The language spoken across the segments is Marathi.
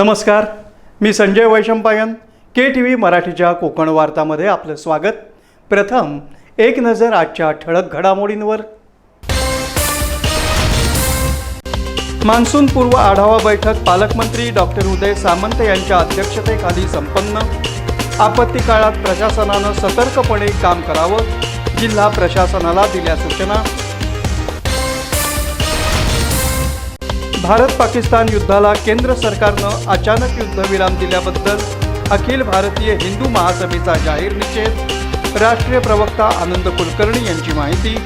नमस्कार. मी Sanjay Vaishampayan K T V मराठीच्या कोकण वार्तामध्ये आपलं स्वागत. प्रथम एक नजर आजच्या ठळक घडामोडींवर. मान्सूनपूर्व आढावा बैठक पालकमंत्री डॉक्टर उदय सामंत यांच्या अध्यक्षतेखाली संपन्न. आपत्ती काळात प्रशासनानं सतर्कपणे काम करावं. जिल्हा प्रशासनाला दिल्या सूचना. भारत पाकिस्तान युद्धाला केंद्र सरकारनं अचानक युद्धविराम दिल्याबद्दल अखिल भारतीय हिंदू महासभेचा जाहीर निषेध. राष्ट्रीय प्रवक्ता आनंद कुलकर्णी यांची माहिती.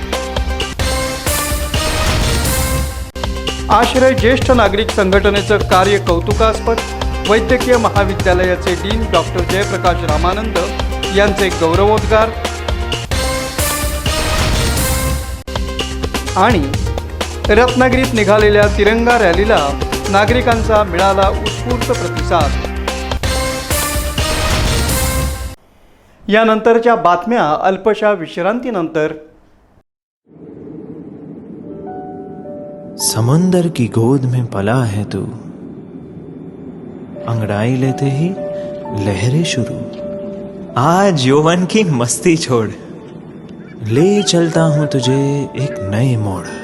आश्रय ज्येष्ठ नागरिक संघटनेचं कार्य कौतुकास्पद. वैद्यकीय महाविद्यालयाचे डीन डॉक्टर जयप्रकाश रामानंद यांचे गौरवोद्गार. आणि रत्नागिरीत निघालेल्या तिरंगा रॅलीला नागरिकांचा मिळाला उत्स्फूर्त प्रतिसाद. यानंतरच्या बातम्या अल्पशा विश्रांतीनंतर. समंदर की गोद में पला है तू। अंगड़ाई लेते ही लहरें शुरू। आज यौवन की मस्ती छोड़। ले चलता हूं तुझे एक नए मोड़।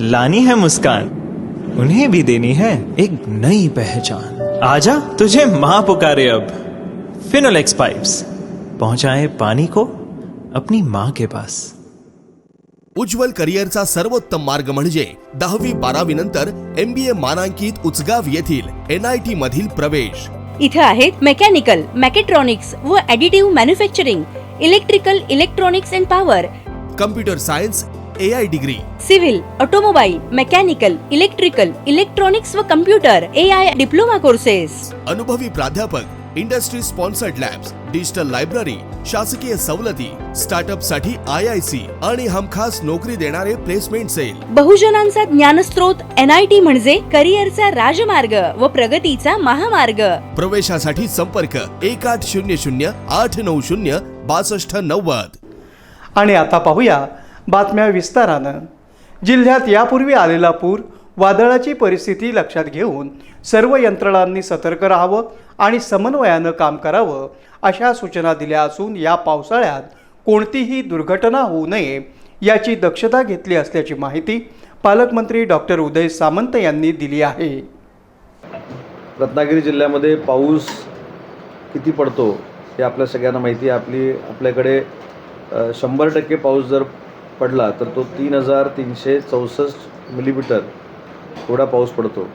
लानी है मुस्कान। उन्हें भी देनी है एक नई पहचान। आजा तुझे माँ पुकारे अब। फिनोलेक्स पाइप्स पहुंचाए पानी को अपनी माँ के पास। उज्ज्वल करिअरचा सर्वोत्तम मार्ग म्हणजे दहावी बारावी नंतर एमबीए मानांकित उचगाव येथील एन आय टी मधील प्रवेश। इथे आहेत मेकॅनिकल मॅकेट्रॉनिक्स व additive manufacturing electrical electronics and power computer science A I degree civil automobile mechanical electrical electronics व computer A I diploma courses अनुभवी प्राध्यापक industry sponsored labs digital library शासकीय सवलती स्टार्टअपसाठी आय आय सी आणि हमखास नोकरी देणारे प्लेसमेंट सेल बहुजनांचा ज्ञानस्रोत एन आय टी म्हणजे करिअरचा राजमार्ग व प्रगतीचा महामार्ग. प्रवेशासाठी संपर्क एक आठ शून्य शून्य आठ नऊ शून्य बासष्ट नव्वद. आणि आता पाहूया बातम्या विस्तारानं. जिल्ह्यात यापूर्वी आलेला पूर वादळाची परिस्थिती लक्षात घेऊन सर्व यंत्रणांनी सतर्क राहावं आणि समन्वयानं काम करावं अशा सूचना दिल्या असून या पावसाळ्यात कोणतीही दुर्घटना होऊ नये याची दक्षता घेतली असल्याची माहिती पालकमंत्री डॉक्टर उदय सामंत यांनी दिली आहे. रत्नागिरी जिल्ह्यामध्ये पाऊस किती पडतो हे आपल्या सगळ्यांना माहिती आहे. आपली आपल्याकडे शंभर टक्के पाऊस जर पडला तर तो तीन हजार तीनशे चौसष्ट मिलीमीटर एवढा पाऊस पडतो.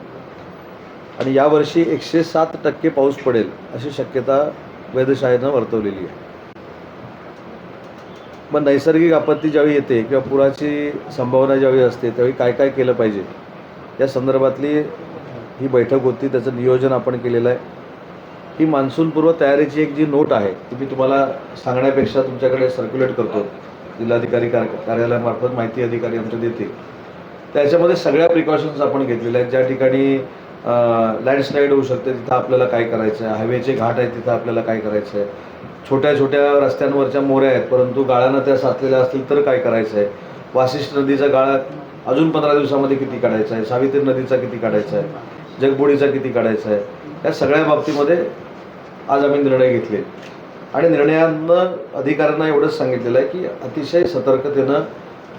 आणि यावर्षी एकशे सात टक्के पाऊस पडेल अशी शक्यता वेधशाळेनं वर्तवलेली आहे. मग नैसर्गिक आपत्ती ज्यावेळी येते किंवा पुराची संभावना ज्यावेळी असते त्यावेळी काय काय केलं पाहिजे? या संदर्भातली ही बैठक होती त्याचं नियोजन आपण केलेलं आहे. ही मान्सूनपूर्व तयारीची एक जी नोट आहे ती मी तुम्हाला सांगण्यापेक्षा तुमच्याकडे सर्क्युलेट करतो. जिल्हाधिकारी कार कार्यालयामार्फत माहिती अधिकारी आमच्या देते त्याच्यामध्ये सगळ्या प्रिकॉशन्स आपण घेतलेल्या आहेत. ज्या ठिकाणी लँडस्लाईड होऊ शकते तिथं आपल्याला काय करायचं आहे? हायवेचे घाट आहेत तिथं आपल्याला काय करायचं आहे? छोट्या छोट्या रस्त्यांवरच्या मोऱ्या आहेत परंतु गाळानं त्या साचलेल्या असतील तर काय करायचं आहे? वाशिष्ठ नदीचा गाळा अजून पंधरा दिवसामध्ये किती काढायचा आहे? सावित्री नदीचा किती काढायचा आहे? जगबुडीचा किती काढायचा आहे? या सगळ्या बाबतीमध्ये आज आम्ही निर्णय घेतले आणि निर्णयानं अधिकाऱ्यांना एवढंच सांगितलेलं आहे की अतिशय सतर्कतेनं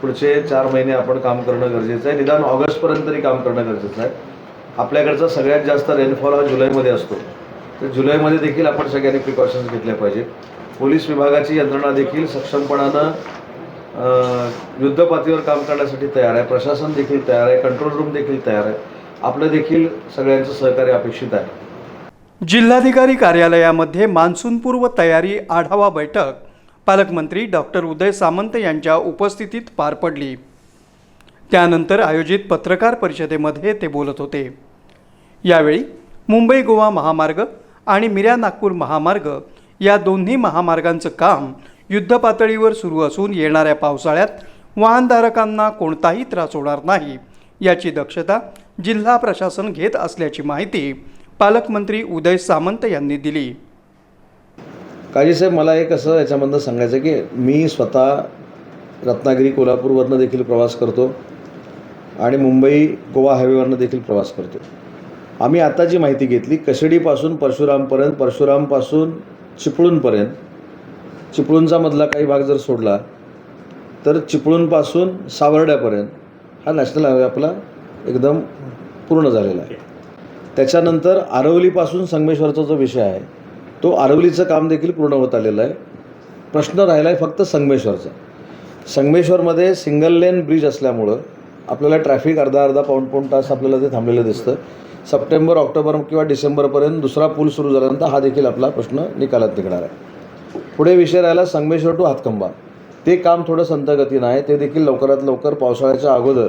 पुढचे चार महिने आपण काम करणं गरजेचं आहे. निदान ऑगस्टपर्यंत तरी काम करणं गरजेचं आहे. आपल्याकडचा सगळ्यात जास्त रेनफॉल हा जुलैमध्ये असतो. तर जुलैमध्ये देखील आपण सगळ्यांनी प्रिकॉशन्स घेतल्या पाहिजे पोलीस विभागाची यंत्रणा देखील सक्षमपणानं युद्धपातळीवर काम करण्यासाठी तयार आहे. प्रशासन देखील तयार आहे. कंट्रोल रूम देखील तयार आहे. आपलं देखील सगळ्यांचं सहकार्य अपेक्षित आहे. जिल्हाधिकारी कार्यालयामध्ये मान्सूनपूर्व तयारी आढावा बैठक. पालकमंत्री डॉक्टर उदय सामंत यांच्या उपस्थितीत पार पडली. त्यानंतर आयोजित पत्रकार परिषदेमध्ये ते बोलत होते. यावेळी मुंबई गोवा महामार्ग आणि मिऱ्या नागपूर महामार्ग या दोन्ही महामार्गांचं काम युद्धपातळीवर सुरू असून येणाऱ्या पावसाळ्यात वाहनधारकांना कोणताही त्रास होणार नाही याची दक्षता जिल्हा प्रशासन घेत असल्याची माहिती पालकमंत्री उदय सामंत यांनी दिली. काजीसाहेब मला एक असं याच्यामधनं सांगायचं की मी स्वतः रत्नागिरी कोल्हापूरवरनं देखील प्रवास करतो आणि मुंबई गोवा हायवेवरनं देखील प्रवास करतो. आम्ही आता जी माहिती घेतली कशेडीपासून परशुरामपर्यंत परशुरामपासून चिपळूणपर्यंत चिपळूणचा मधला काही भाग जर सोडला तर चिपळूणपासून सावर्ड्यापर्यंत हा नॅशनल हायवे आपला एकदम पूर्ण झालेला आहे. त्याच्यानंतर आरवलीपासून संगमेश्वरचा जो विषय आहे तो आरवलीचं काम देखील पूर्ण होत आलेलं आहे. प्रश्न राहिला आहे फक्त संगमेश्वरचा. संगमेश्वरमध्ये सिंगल लेन ब्रिज असल्यामुळं आपल्याला ट्रॅफिक अर्धा अर्धा पाऊण पाऊण तास आपल्याला ते थांबलेलं दिसतं. सप्टेंबर ऑक्टोबर किंवा डिसेंबरपर्यंत दुसरा पूल सुरू झाल्यानंतर हा देखील आपला प्रश्न निकालात निघणार आहे. पुढे विषय राहिला संगमेश्वर टू हातखंबा. ते काम थोडं संथगतीनं आहे. ते देखील लवकरात लवकर पावसाळ्याच्या अगोदर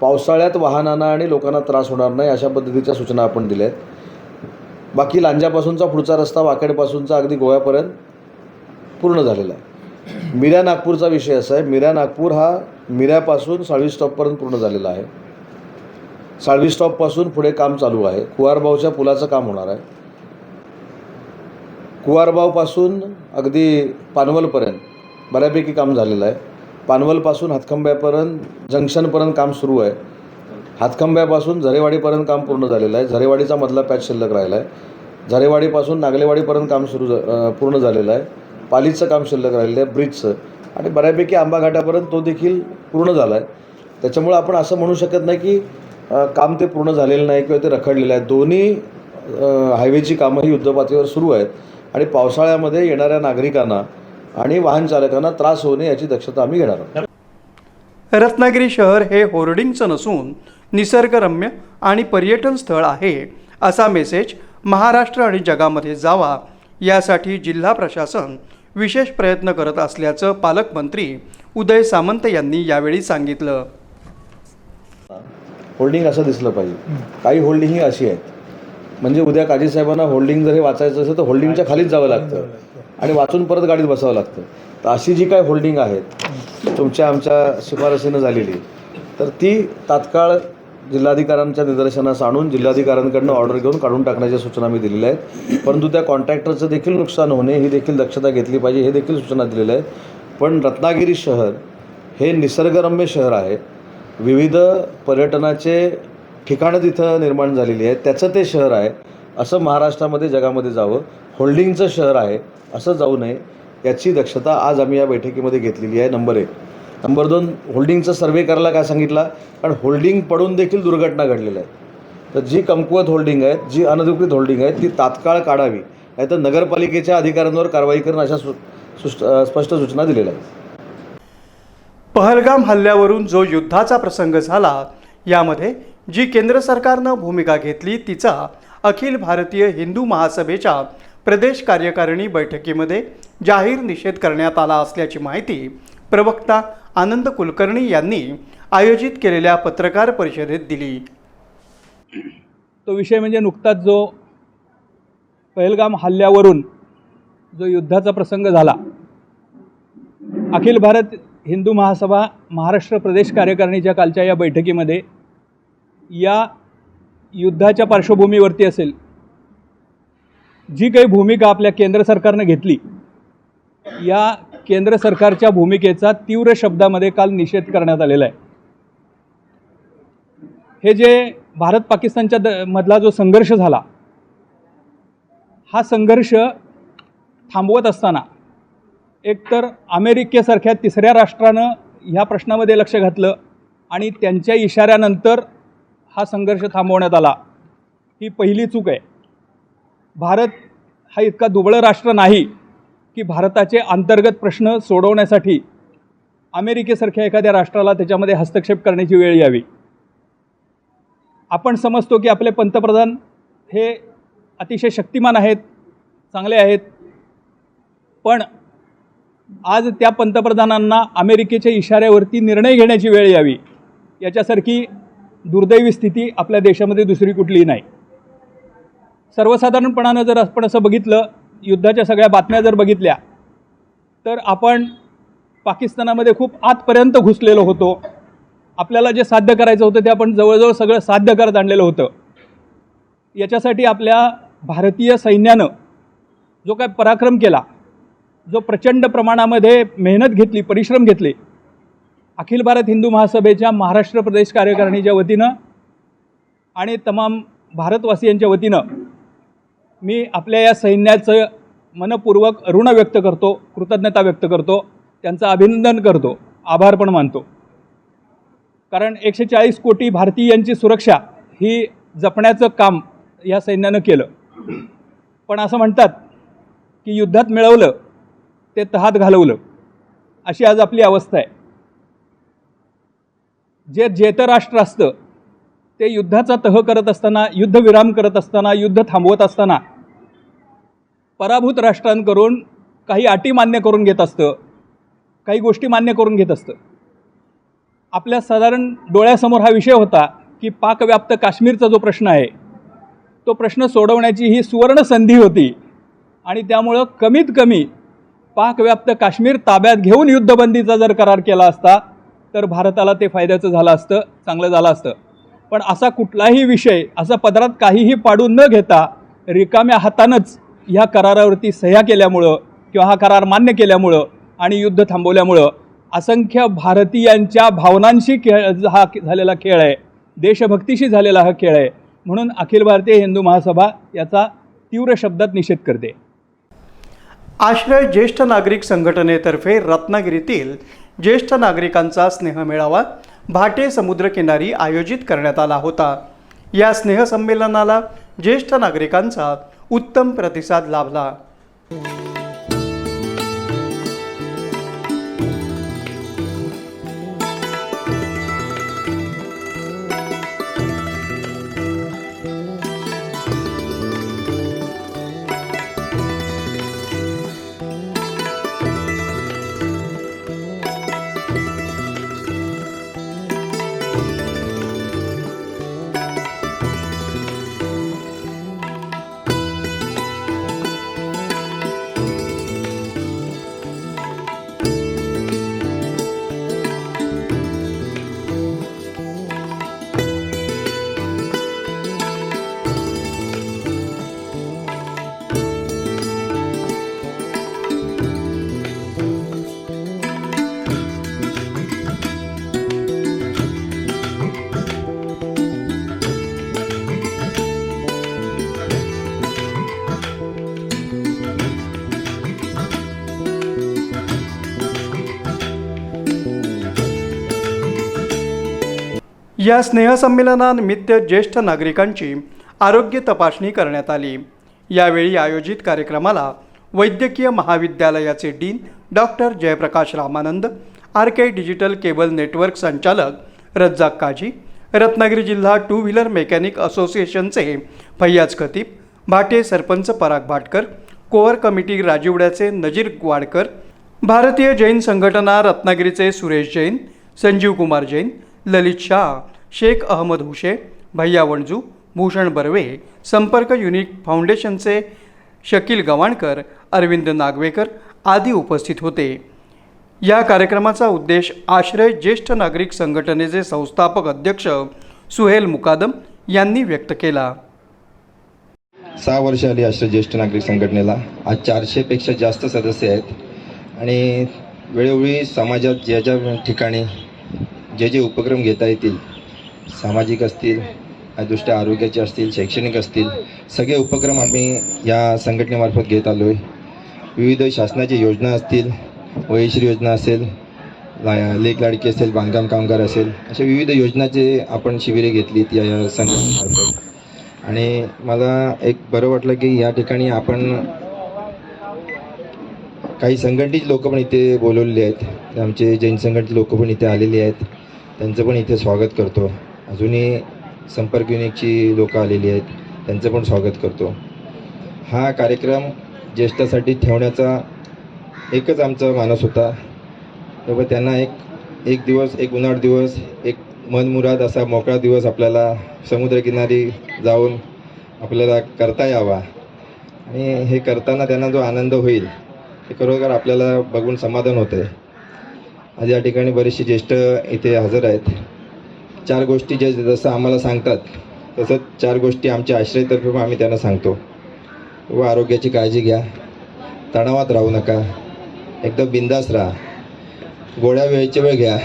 पावसाळ्यात वाहनांना आणि लोकांना त्रास होणार नाही अशा पद्धतीच्या सूचना आपण दिल्या आहेत बाकी लांजापासूनचा पुढचा रस्ता वाकेडपासूनचा अगदी गोव्यापर्यंत पूर्ण झालेला आहे. मिऱ्या नागपूरचा विषय असा आहे. मिऱ्या नागपूर हा मिऱ्यापासून साळवी स्टॉपपर्यंत पूर्ण झालेला आहे. साळवी स्टॉपपासून पुढे काम चालू आहे. कुवारबावच्या पुलाचं काम होणार आहे. कुवारबावपासून अगदी पानवलपर्यंत बऱ्यापैकी काम झालेलं आहे. पानवलपासून हातखंब्यापर्यंत जंक्शनपर्यंत काम सुरू आहे. हातखंब्यापासून झरेवाडीपर्यंत काम पूर्ण झालेलं आहे. झरेवाडीचा मधला पॅच शिल्लक राहिला आहे झरेवाडीपासून नागलेवाडीपर्यंत काम सुरू झा- पूर्ण झालेलं आहे. पालीचं काम शिल्लक राहिलं आहे ब्रिजचं. आणि बऱ्यापैकी आंबा घाटापर्यंत तो देखील पूर्ण झाला आहे त्याच्यामुळं आपण असं म्हणू शकत नाही की काम ते पूर्ण झालेलं नाही किंवा ते रखडलेलं आहे. दोन्ही हायवेची कामं ही युद्धपातळीवर सुरू आहेत. आणि पावसाळ्यामध्ये येणाऱ्या नागरिकांना आणि वाहन चालकांना त्रास होऊ नये याची दक्षता आम्ही घेणार आहोत. रत्नागिरी शहर हे होर्डिंगचं नसून निसर्गरम्य आणि पर्यटन स्थळ आहे असा मेसेज महाराष्ट्र आणि जगामध्ये जावा यासाठी जिल्हा प्रशासन विशेष प्रयत्न करत असल्याचं पालकमंत्री उदय सामंत यांनी यावेळी सांगितलं. होल्डिंग असं दिसलं पाहिजे. काही होल्डिंग ही अशी आहेत. म्हणजे उद्या काजी साहेबांना होल्डिंग जर हे वाचायचं असेल तर होल्डिंगच्या खालीच जावं लागतं. आणि वाचून परत गाडीत बसावं लागतं. तर अशी जी काय होल्डिंग आहेत तुमच्या आमच्या शिफारसीनं झालेली तर ती तात्काळ जिल्हाधिकाऱ्यांच्या निदर्शनास आणून जिल्हाधिकाऱ्यांकडनं ऑर्डर घेऊन काढून टाकण्याच्या सूचना मी दिलेल्या आहेत. परंतु त्या कॉन्ट्रॅक्टरचं देखील नुकसान होणे ही देखील दक्षता घेतली पाहिजे हे देखील सूचना दिलेल्या आहेत. पण रत्नागिरी शहर हे निसर्गरम्य शहर आहे. विविध पर्यटनाचे ठिकाणं तिथं निर्माण झालेली आहेत. त्याचं ते शहर आहे. असं महाराष्ट्रामध्ये जगामध्ये जावं. होल्डिंगचं शहर आहे असं जाऊ नये. याची दक्षता आज आम्ही या बैठकीमध्ये घेतलेली आहे. नंबर एक. नंबर दोन होल्डिंगचा सर्वे करायला काय सांगितला? कारण होल्डिंग पडून देखील दुर्घटना घडलेल्या आहेत. तर जी कमकुवत होल्डिंग आहेत जी अनधिकृत होल्डिंग आहेत ती तात्काळ काढावी. नाहीतर नगरपालिकेच्या अधिकाऱ्यांवर कारवाई करणं अशा सु स्पष्ट सूचना दिलेल्या आहेत. पहलगाम हल्ल्यावरून जो युद्धाचा प्रसंग झाला यामध्ये जी केंद्र सरकारनं भूमिका घेतली तिचा अखिल भारतीय हिंदू महासभेच्या प्रदेश कार्यकारिणी बैठकीमध्ये जाहीर निषेध करण्यात आला असल्याची माहिती प्रवक्ता आनंद कुलकर्णी यांनी आयोजित केलेल्या पत्रकार परिषदेत दिली. तो विषय म्हणजे नुकताच जो पहलगाम हल्ल्यावरून जो युद्धाचा प्रसंग झाला अखिल भारत हिंदू महासभा महाराष्ट्र प्रदेश कार्यकारिणीच्या कालच्या या बैठकीमध्ये या युद्धाच्या पार्श्वभूमीवरती असेल जी काही भूमिका आपल्या केंद्र सरकारनं घेतली या केंद्र सरकारच्या भूमिकेचा तीव्र शब्दामध्ये काल निषेध करण्यात आलेला आहे. हे जे भारत पाकिस्तानच्या द मधला जो संघर्ष झाला हा संघर्ष थांबवत असताना एकतर अमेरिकेसारख्या तिसऱ्या राष्ट्रानं ह्या प्रश्नामध्ये लक्ष घातलं आणि त्यांच्या इशाऱ्यानंतर हा संघर्ष थांबवण्यात आला ही पहिली चूक आहे. भारत हा इतका दुबळं राष्ट्र नाही की भारताचे अंतर्गत प्रश्न सोडवण्यासाठी अमेरिकेसारख्या एखाद्या राष्ट्राला त्याच्यामध्ये हस्तक्षेप करण्याची वेळ यावी. आपण समजतो की आपले पंतप्रधान हे अतिशय शक्तिमान आहेत चांगले आहेत पण आज त्या पंतप्रधानांना अमेरिकेच्या इशाऱ्यावरती निर्णय घेण्याची वेळ यावी. याच्यासारखी दुर्दैवी स्थिती आपल्या देशामध्ये दुसरी कुठलीही नाही. सर्वसाधारणपणानं जर आपण असं बघितलं युद्धाच्या सगळ्या बातम्या जर बघितल्या तर आपण पाकिस्तानामध्ये खूप आतपर्यंत घुसलेलो होतो. आपल्याला जे साध्य करायचं होतं ते आपण जवळजवळ सगळं साध्य करत आणलेलं होतं. याच्यासाठी आपल्या भारतीय सैन्यानं जो काय पराक्रम केला जो प्रचंड प्रमाणामध्ये मेहनत घेतली परिश्रम घेतले अखिल भारत हिंदू महासभेच्या महाराष्ट्र प्रदेश कार्यकारिणीच्या वतीनं आणि तमाम भारतवासियांच्या वतीनं मी आपल्या या सैन्याचं मनपूर्वक ऋण व्यक्त करतो कृतज्ञता व्यक्त करतो त्यांचं अभिनंदन करतो आभार पण मानतो. कारण एकशे चाळीस कोटी भारतीयांची सुरक्षा ही जपण्याचं काम या सैन्यानं केलं. पण असं म्हणतात की युद्धात मिळवलं ते तहात घालवलं. अशी आज आपली अवस्था आहे. जे जेतं राष्ट्र असतं ते युद्धाचा तह करत असताना युद्धविराम करत असताना युद्ध थांबवत असताना पराभूत राष्ट्रांकडून काही अटी मान्य करून घेत असतं काही गोष्टी मान्य करून घेत असतं. आपल्या साधारण डोळ्यासमोर हा विषय होता की पाकव्याप्त काश्मीरचा जो प्रश्न आहे तो प्रश्न सोडवण्याची ही सुवर्ण संधी होती आणि त्यामुळं कमीत कमी पाकव्याप्त काश्मीर ताब्यात घेऊन युद्धबंदीचा जर करार केला असता तर भारताला ते फायद्याचं झालं असतं चांगलं झालं असतं. पण असा कुठलाही विषय असा पदरात काहीही पाडून न घेता रिकाम्या हातानंच ह्या करारावरती सह्या केल्यामुळं किंवा हा करार मान्य केल्यामुळं आणि युद्ध थांबवल्यामुळं असंख्य भारतीयांच्या भावनांशी खेळ हा झालेला खेळ आहे देशभक्तीशी झालेला हा खेळ आहे. म्हणून अखिल भारतीय हिंदू महासभा याचा तीव्र शब्दात निषेध करते. आश्रय ज्येष्ठ नागरिक संघटनेतर्फे रत्नागिरीतील ज्येष्ठ नागरिकांचा स्नेह मेळावा भाटे समुद्रकिनारी आयोजित करण्यात आला होता. या स्नेहसंमेलनाला ज्येष्ठ नागरिकांचा उत्तम प्रतिसाद लाभला. या स्नेहसंमेलनानिमित्त ज्येष्ठ नागरिकांची आरोग्य तपासणी करण्यात आली. यावेळी आयोजित कार्यक्रमाला वैद्यकीय महाविद्यालयाचे dean doctor Jayprakash Ramanand R K digital cable network संचालक रज्जाक काजी रत्नागिरी जिल्हा टू व्हीलर मेकॅनिक असोसिएशनचे फैयाज खतीब भाटे सरपंच पराग भाटकर कोअर कमिटी राजिवड्याचे नजीर वाडकर भारतीय जैन संघटना रत्नागिरीचे सुरेश जैन संजीव कुमार जैन ललित शाह शेख अहमद हुशे भैया वणजू भूषण बर्वे संपर्क युनिक फाउंडेशनचे शकील गवाणकर अरविंद नागवेकर आदी उपस्थित होते. या कार्यक्रमाचा उद्देश आश्रय ज्येष्ठ नागरिक संघटनेचे संस्थापक अध्यक्ष सुहेल मुकादम यांनी व्यक्त केला. सहा वर्ष आली आश्रय ज्येष्ठ नागरिक संघटनेला. आज चारशेपेक्षा जास्त सदस्य आहेत. आणि वेळोवेळी समाजात ज्या ज्या ठिकाणी जे जे उपक्रम घेता येतील सामाजिक असतील दृष्ट्या आरोग्याचे असतील शैक्षणिक असतील सगळे उपक्रम आम्ही या संघटनेमार्फत घेत आलो आहे विविध शासनाच्या योजना असतील वयश्री योजना असेल ला लेख लाडकी असेल बांधकाम कामगार असेल अशा विविध योजनाचे आपण शिबिरे घेतलीत या या संघटनेमार्फत. आणि मला एक बरं वाटलं की या ठिकाणी आपण काही संघटित लोक पण इथे बोलवलेले आहेत. आमचे जैन संघटित लोक पण इथे आलेले आहेत. त्यांचं पण इथे स्वागत करतो. अजूनही संपर्क युनिकची लोकं आलेली आहेत त्यांचं पण स्वागत करतो. हा कार्यक्रम ज्येष्ठासाठी ठेवण्याचा एकच आमचा मानस होता. तेव्हा त्यांना एक एक दिवस एक उन्हाळ दिवस एक मनमुराद असा मोकळा दिवस आपल्याला समुद्रकिनारी जाऊन आपल्याला करता यावा. आणि हे करताना त्यांना जो आनंद होईल ते खरोखर आपल्याला बघून समाधान होतं आहे आज या ठिकाणी बरेचसे ज्येष्ठ इथे हजर आहेत. चार गोष्टी जे जसं आम्हाला सांगतात तसंच चार गोष्टी आमच्या आश्रयतर्फे आम्ही त्यांना सांगतो. व आरोग्याची काळजी घ्या तणावात राहू नका एकदम बिंदास राहा गोळ्या वेळेच्या वेळ घ्या.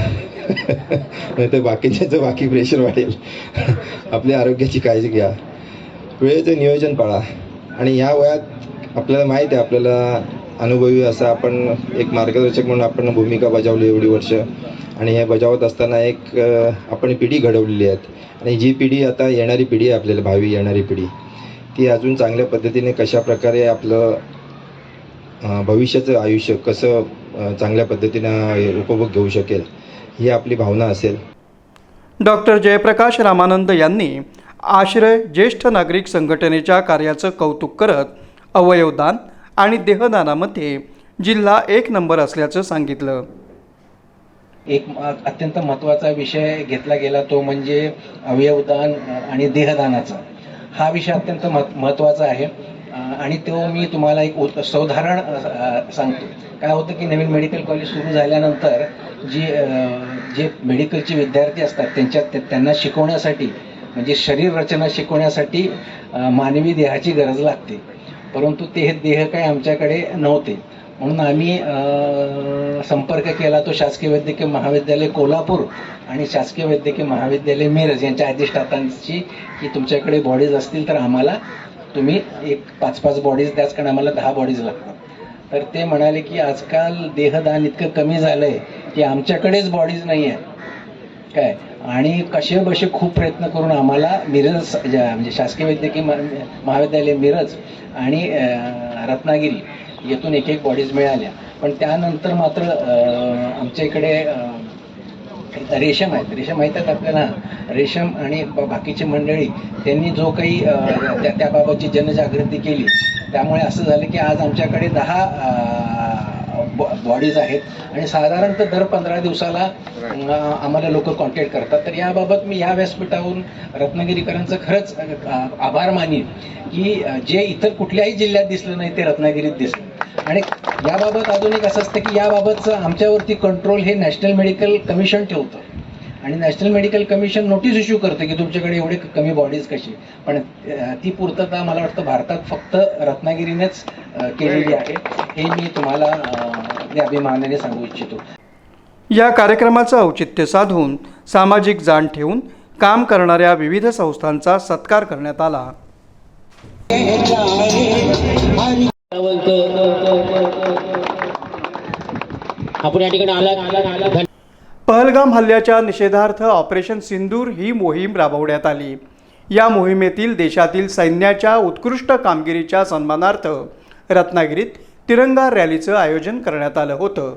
नाही तर बाकीच्याचं बाकी प्रेशर वाढेल. आपल्या आरोग्याची काळजी घ्या. वेळेचं नियोजन पाळा. आणि या वयात आपल्याला माहीत आहे आपल्याला अनुभवी असं आपण एक मार्गदर्शक म्हणून आपण भूमिका बजावली एवढी वर्ष. आणि हे बजावत असताना एक आपण पिढी घडवलेली आहेत आणि जी पिढी आता येणारी पिढी आहे आपल्याला भावी येणारी पिढी. ती अजून चांगल्या पद्धतीने कशा प्रकारे आपलं भविष्याचं आयुष्य कसं चांगल्या पद्धतीनं उपभोग घेऊ शकेल ही आपली भावना असेल. डॉक्टर जयप्रकाश रामानंद यांनी आश्रय ज्येष्ठ नागरिक संघटनेच्या कार्याचं कौतुक करत अवयवदान आणि देहदानामध्ये जिल्हा एक नंबर असल्याचं सांगितलं. एक अत्यंत महत्त्वाचा विषय घेतला गेला तो म्हणजे अवयवदान आणि देहदानाचा. हा विषय अत्यंत महत्त्वाचा आहे. आणि तो मी तुम्हाला एक उत- सांगतो. काय होतं की नवीन मेडिकल कॉलेज सुरू झाल्यानंतर जी जे मेडिकलचे विद्यार्थी असतात त्यांच्या त्यांना शिकवण्यासाठी म्हणजे शरीर रचना शिकवण्यासाठी मानवी देहाची गरज लागते. परंतु ते देह काही आमच्याकडे नव्हते. म्हणून आम्ही संपर्क केला तो शासकीय वैद्यकीय महाविद्यालय कोल्हापूर आणि शासकीय वैद्यकीय महाविद्यालय मिरज यांच्या अधिष्ठातांची की तुमच्याकडे बॉडीज असतील तर आम्हाला तुम्ही एक पाच पाच बॉडीज द्याच कारण आम्हाला दहा बॉडीज लागतात. तर ते म्हणाले की आजकाल देहदान इतकं कमी झालं आहे की आमच्याकडेच बॉडीज नाही आहे काय? आणि कसे बसे खूप प्रयत्न करून आम्हाला मिरज ज्या- म्हणजे शासकीय वैद्यकीय महा- महाविद्यालय मिरज आणि रत्नागिरी येथून एक एक बॉडीज मिळाल्या. पण त्यानंतर मात्र आमच्या इकडे रेशम आहेत. रेशम माहीत आहेत आपल्याला रेशम आणि ब- बाकीची मंडळी त्यांनी जो काही त्या त्याबाबतची जनजागृती केली. त्यामुळे असं झालं की आज आमच्याकडे दहा बॉडीज आहेत. आणि साधारणतः दर पंधरा दिवसाला आम्हाला लोक कॉन्टॅक्ट करतात. तर याबाबत मी या व्यासपीठावरून रत्नागिरीकरांचं खरंच आभार मानेन की जे इतर कुठल्याही जिल्ह्यात दिसलं नाही ते रत्नागिरीत दिसलं. आणि याबाबत अजून एक असं असतं की याबाबतचं आमच्यावरती कंट्रोल हे नॅशनल मेडिकल कमिशन ठेवतं. आणि national medical commission notice issue करतं की तुमच्याकडे एवढे कमी बॉडीज कशी पण ती पूर्तता मला वाटतं भारतात फक्त रत्नागिरीनेच केलेली आहे. हे मी तुम्हाला अभिमानाने सांगू इच्छितो. या कार्यक्रमाचं औचित्य साधून सामाजिक जाण ठेवून काम करणाऱ्या विविध संस्थांचा सत्कार करण्यात आला. आपण या ठिकाणी आला पहलगाम हल्ल्याच्या निषेधार्थ ऑपरेशन सिंदूर ही मोहीम राबवण्यात आली. या मोहिमेतील देशातील सैन्याच्या उत्कृष्ट कामगिरीच्या सन्मानार्थ रत्नागिरीत तिरंगा रॅलीचं आयोजन करण्यात आलं होतं.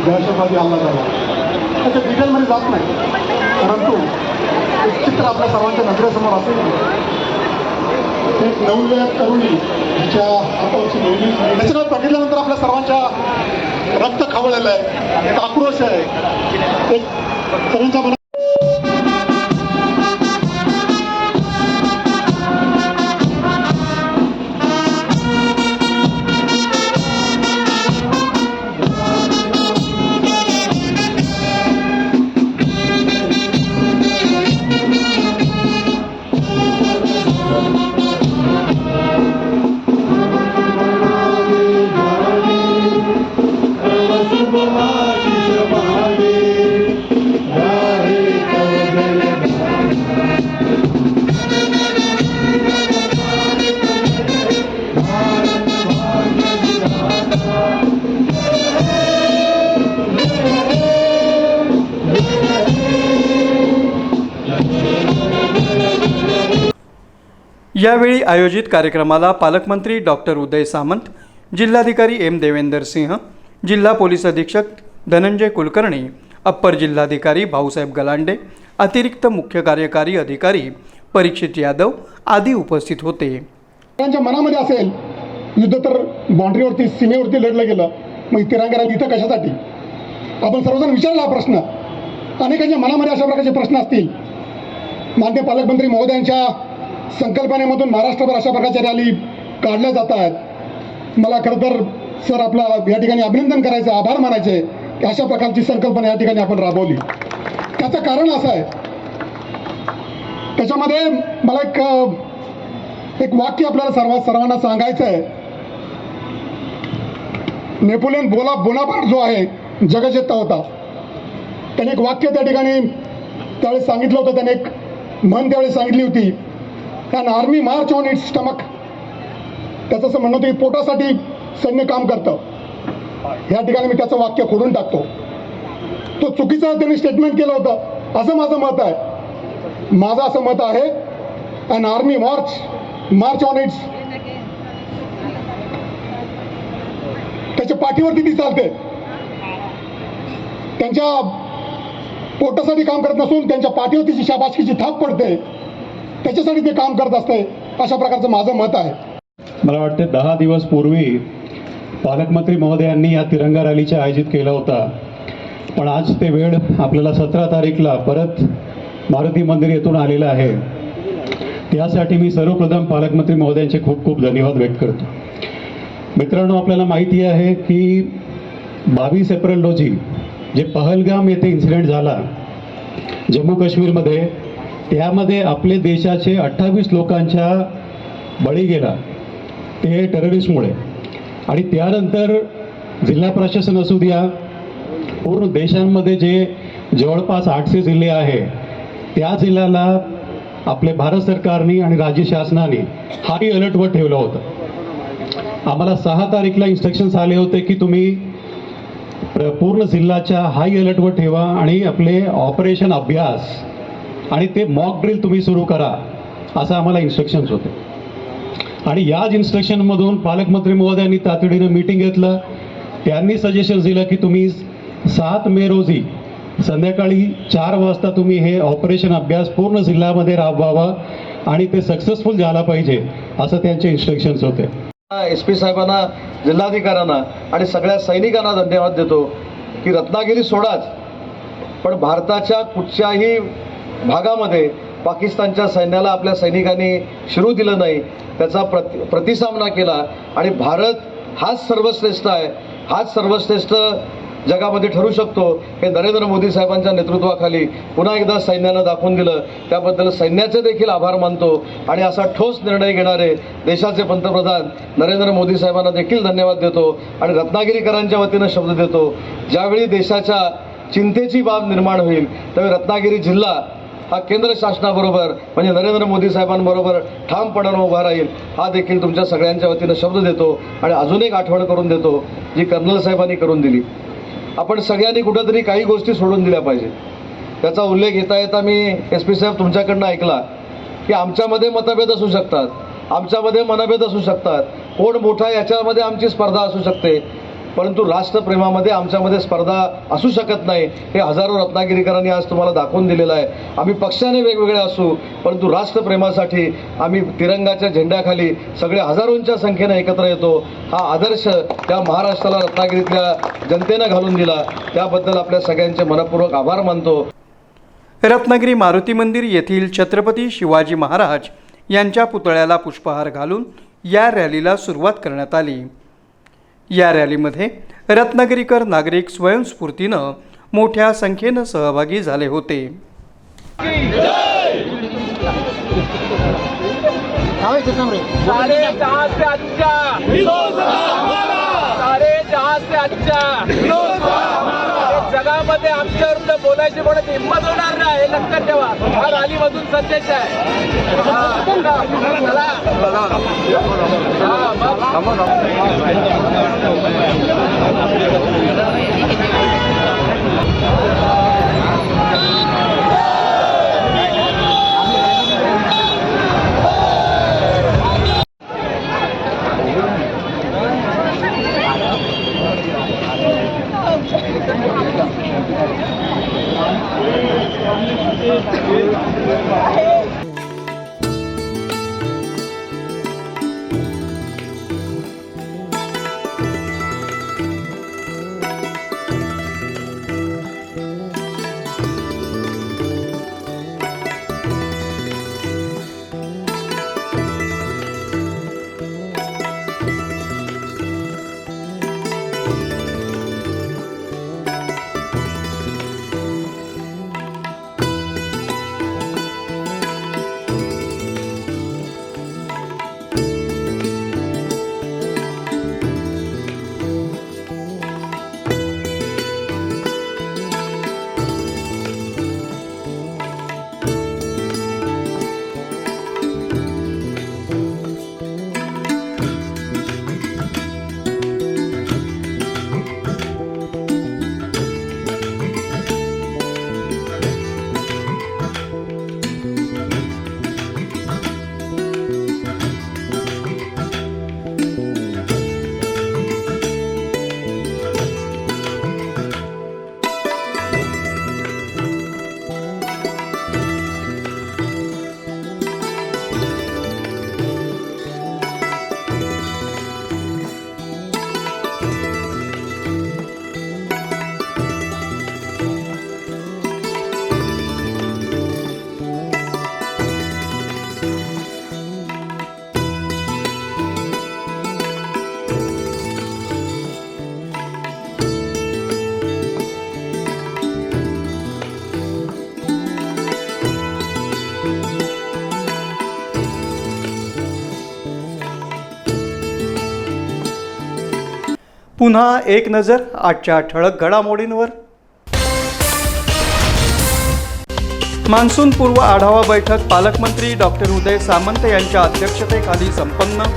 दहशतवादी हल्ला झाला त्याच्या डिटेलमध्ये जात नाही परंतु एक चित्र आपल्या सर्वांच्या नजरेसमोर असेल एक नवव्या तरुणी तिच्या हातावरची नवली त्याच्यावर बघितल्यानंतर आपल्या सर्वांच्या रक्त खवळलेलं आहे एक आक्रोश आहे एक तरुणचा यावेळी आयोजित कार्यक्रमाला पालकमंत्री डॉक्टर उदय सामंत जिल्हाधिकारी एम. देवेंदर सिंह जिल्हा पोलीस अधीक्षक धनंजय कुलकर्णी अप्पर जिल्हाधिकारी भाऊसाहेब गलांडे अतिरिक्त मुख्य कार्यकारी अधिकारी परीक्षित यादव आदी उपस्थित होते. त्यांच्या मनामध्ये असेल युद्ध तर बाँड्रीवरती सीमेवरती लढलं गेलं मग तिरंगा राहिली इथं कशासाठी? आपण सर्वजण विचारला हा प्रश्न. अनेकांच्या मनामध्ये अशा प्रकारचे प्रश्न असतील. मान्य पालकमंत्री महोदयांच्या संकल्पनेमधून महाराष्ट्रभर अशा प्रकारच्या रॅली काढल्या जात आहेत मला खरं तर सर आपला या ठिकाणी अभिनंदन करायचं आभार मानायचे की अशा प्रकारची संकल्पना या ठिकाणी आपण राबवली. त्याचं कारण असं आहे. त्याच्यामध्ये मला एक एक वाक्य आपल्याला सर्व सर्वांना सांगायचं आहे. नेपोलियन बोला बोनापाट जो आहे जगजेता होता. त्याने एक वाक्य त्या ठिकाणी त्यावेळेस सांगितलं होतं त्याने एक म्हण त्यावेळेस सांगितली होती. कारण army march on its stomach त्याचं असं म्हणणं होतं की पोटासाठी सैन्य काम करतं. या ठिकाणी मी त्याचं वाक्य खोडून टाकतो. तो चुकीचं त्यांनी स्टेटमेंट केलं होतं. असं माझं मत आहे. माझं असं मत आहे अन army march march on its त्याच्या पाठीवरती ती चालते? त्यांच्या पोटासाठी काम करत नसून त्यांच्या पाठीवरतीची शाबासकीची थाप पडते. त्याच्यासाठी ते काम करत असते अशा प्रकारचं माझं मत आहे. मला वाटते दहा दिवस पूर्वी पालकमंत्री महोदयांनी या तिरंगा रॅलीचे आयोजित केला होता. पण आज ते वेळ आपल्याला सतरा तारीखला परत मारुती मंदिर येथून आलेलं आहे. त्यासाठी मी सर्वप्रथम पालकमंत्री महोदयांचे खूप खूप धन्यवाद व्यक्त करतो. मित्रांनो आपल्याला माहिती आहे की बावीस एप्रिल रोजी जे पहलगाम येथे इन्सिडेंट झाला जम्मू काश्मीरमध्ये त्यामध्ये आपले देशाचे अठ्ठावीस लोकांच्या बळी गेला. ते टेररिस्टमुळे आणि त्यानंतर जिल्हा प्रशासन असू द्या पूर्ण देशांमध्ये जे जवळपास आठशे जिल्हे आहे त्या जिल्ह्याला आपले भारत सरकारने आणि राज्य शासनाने हाय अलर्टवर ठेवलं होतं. आम्हाला सहा तारीखला इन्स्ट्रक्शन्स आले होते की तुम्ही पूर्ण जिल्ह्याच्या हाय अलर्टवर ठेवा आणि आपले ऑपरेशन अभ्यास आणि ते मॉक ड्रिल तुम्ही सुरू करा असं आम्हाला इन्स्ट्रक्शन्स होते. आणि याच इन्स्ट्रक्शनमधून पालकमंत्री महोदयांनी तातडीनं मीटिंग घेतलं. त्यांनी सजेशन दिलं की तुम्ही सात मे रोजी संध्याकाळी चार वाजता तुम्ही हे ऑपरेशन अभ्यास पूर्ण जिल्ह्यामध्ये राबवावा आणि ते सक्सेसफुल झाला पाहिजे असं त्यांचे इन्स्ट्रक्शन्स होते. एस पी साहेबांना जिल्हाधिकाऱ्यांना आणि सगळ्या सैनिकांना धन्यवाद देतो की रत्नागिरी सोडाच. पण भारताच्या कुठच्याही भागामध्ये पाकिस्तानच्या सैन्याला आपल्या सैनिकांनी शिरू दिलं नाही त्याचा प्रति प्रतिसामना केला आणि भारत हाच सर्वश्रेष्ठ आहे. हाच सर्वश्रेष्ठ जगामध्ये ठरू शकतो हे नरेंद्र मोदी साहेबांच्या नेतृत्वाखाली पुन्हा एकदा सैन्यानं दाखवून दिलं. त्याबद्दल सैन्याचे देखील आभार मानतो आणि असा ठोस निर्णय घेणारे देशाचे पंतप्रधान नरेंद्र मोदी साहेबांना देखील धन्यवाद देतो आणि रत्नागिरीकरांच्या वतीनं शब्द देतो ज्यावेळी देशाच्या चिंतेची बाब निर्माण होईल त्यावेळी रत्नागिरी जिल्हा हा केंद्र शासनाबरोबर म्हणजे नरेंद्र मोदी साहेबांबरोबर ठामपणानं उभा राहील हा देखील तुमच्या सगळ्यांच्या वतीनं शब्द देतो आणि अजून एक आठवण करून देतो जी कर्नल साहेबांनी करून दिली. आपण सगळ्यांनी कुठंतरी काही गोष्टी सोडून दिल्या पाहिजे त्याचा उल्लेख येता येता मी एस पी साहेब तुमच्याकडनं ऐकला की आमच्यामध्ये मतभेद असू शकतात आमच्यामध्ये मनभेद असू शकतात कोण मोठा याच्यामध्ये आमची स्पर्धा असू शकते परंतु राष्ट्रप्रेमामध्ये आमच्यामध्ये स्पर्धा असू शकत नाही. हे हजारो रत्नागिरीकरांनी आज तुम्हाला दाखवून दिलेलं आहे. आम्ही पक्षाने वेगवेगळे असू परंतु राष्ट्रप्रेमासाठी आम्ही तिरंगाच्या झेंड्याखाली सगळे हजारोंच्या संख्येनं एकत्र येतो. हा आदर्श त्या महाराष्ट्राला रत्नागिरीतल्या जनतेनं घालून दिला. त्याबद्दल आपल्या सगळ्यांचे मनपूर्वक आभार मानतो. रत्नागिरी मारुती मंदिर येथील छत्रपती शिवाजी महाराज यांच्या पुतळ्याला पुष्पहार घालून या रॅलीला सुरुवात करण्यात आली. या रॅलीमध्ये रत्नागिरीकर नागरिक स्वयंस्फूर्तीनं मोठ्या संख्येनं सहभागी झाले होते. सारे बोलायची म्हणून हिंमत होणार नाही. लक्षात ठेवा. हा रालीमधून सध्याच आहे. पुन्हा एक नजर आजच्या ठळक घडामोडींवर. मान्सूनपूर्व आढावा बैठक पालकमंत्री डॉक्टर उदय सामंत यांच्या अध्यक्षतेखाली संपन्न.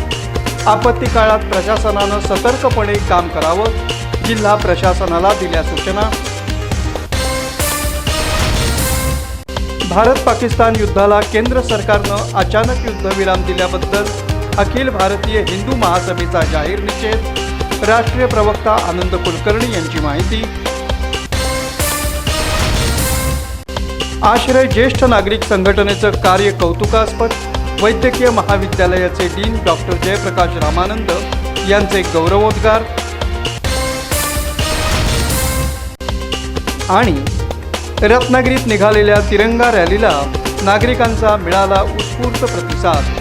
आपत्ती काळात प्रशासनानं सतर्कपणे काम करावं जिल्हा प्रशासनाला दिल्या सूचना. भारत पाकिस्तान युद्धाला केंद्र सरकारनं अचानक युद्धविराम दिल्याबद्दल अखिल भारतीय हिंदू महासभेचा जाहीर निषेध. राष्ट्रीय प्रवक्ता आनंद कुलकर्णी यांची माहिती. आश्रय ज्येष्ठ नागरिक संघटनेचं कार्य कौतुकास्पद. वैद्यकीय महाविद्यालयाचे डीन डॉक्टर जयप्रकाश रामानंद यांचे गौरवोद्गार. आणि रत्नागिरीत निघालेल्या तिरंगा रॅलीला नागरिकांचा मिळाला उत्स्फूर्त प्रतिसाद.